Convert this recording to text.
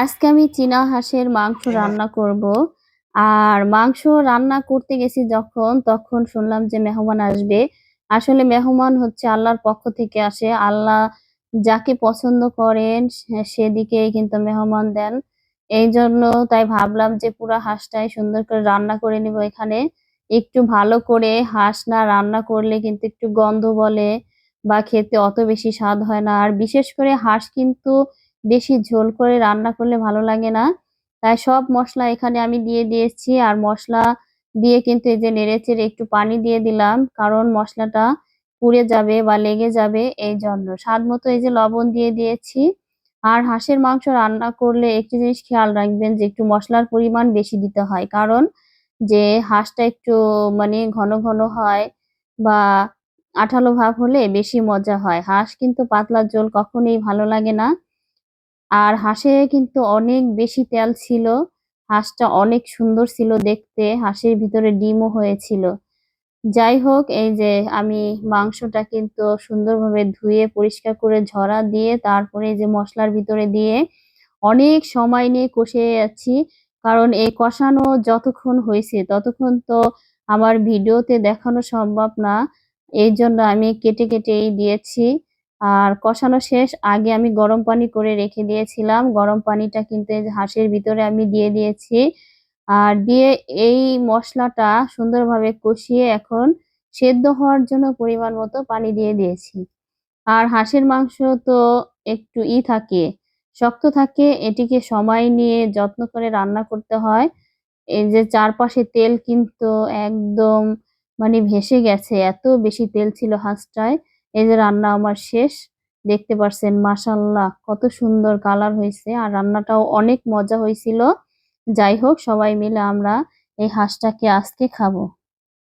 আজকে আমি চীনা হাঁসের মাংস রান্না করব। আর মাংস রান্না করতে গেছি যখন তখন শুনলাম যে মেহমান আসবে। আসলে মেহমান হচ্ছে আল্লাহর পক্ষ থেকে আসে। আল্লাহ যাকে পছন্দ করেন সেদিকে কিন্তু মেহমান দেন। এই জন্য তাই ভাবলাম যে পুরো হাঁসটাই সুন্দর করে রান্না করে নিব এখানে। একটু ভালো করে হাঁস না রান্না করলে কিন্তু একটু গন্ধ বলে বা খেতে অত বেশি স্বাদ হয় না। আর বিশেষ করে হাঁস কিন্তু বেশি ঝোল করে রান্না করলে ভালো লাগে না। তাই সব মশলা এখানে আমি দিয়ে দিয়েছি আর মশলা দিয়ে কিন্তু এই যে নেড়েচেড়ে একটু পানি দিয়ে দিলাম, কারণ মশলাটা পুড়ে যাবে বা লেগে যাবে এই জন্য। স্বাদ মতো এই যে লবণ দিয়ে দিয়েছি। আর হাঁসের মাংস রান্না করলে একটি জিনিস খেয়াল রাখবেন যে একটু মশলার পরিমাণ বেশি দিতে হয়, কারণ যে হাঁসটা একটু মানে ঘন ঘন হয় বা আঠালো ভাব হলে বেশি মজা হয়। হাঁস কিন্তু পাতলা ঝোল কখনোই ভালো লাগে না। আর হাঁসে কিন্তু অনেক বেশি তেল ছিল। হাঁসটা অনেক সুন্দর ছিল দেখতে। হাঁসের ভিতরে ডিমও হয়েছিল। যাই হোক, এই যে আমি মাংসটা কিন্তু সুন্দরভাবে ধুয়ে, পরিষ্কার করে ঝরা দিয়ে, তারপরে যে মশলার ভিতরে দিয়ে অনেক সময় নিয়ে কষে যাচ্ছি কারণ এই কষানো যতক্ষণ হয়েছে, ততক্ষণ তো আমার ভিডিওতে দেখানো সম্ভব না। এই জন্য আমি কেটে কেটেই দিয়েছি। আর কষানো শেষ, আগে আমি গরম পানি করে রেখে দিয়েছিলাম। গরম পানিটা কিন্তু হাঁসের ভিতরে আমি দিয়ে দিয়েছি। আর দিয়ে এই মশলাটা সুন্দরভাবে কষিয়ে এখন সেদ্ধ হওয়ার জন্য পরিমাণ মতো পানি দিয়ে দিয়েছি। আর হাঁসের মাংস তো একটু ই থাকে, শক্ত থাকে, এটিকে সময় নিয়ে যত্ন করে রান্না করতে হয়। এই যে চারপাশে তেল কিন্তু একদম মানে ভেসে গেছে, এত বেশি তেল ছিল হাঁসটায়। এই যে রান্না আমার শেষ। দেখতে পারছেন মাশাল্লাহ কত সুন্দর কালার হয়েছে। আর রান্নাটাও অনেক মজা হয়েছিল। যাই হোক, সবাই মিলে আমরা এই হাঁসটাকে আজকে খাব।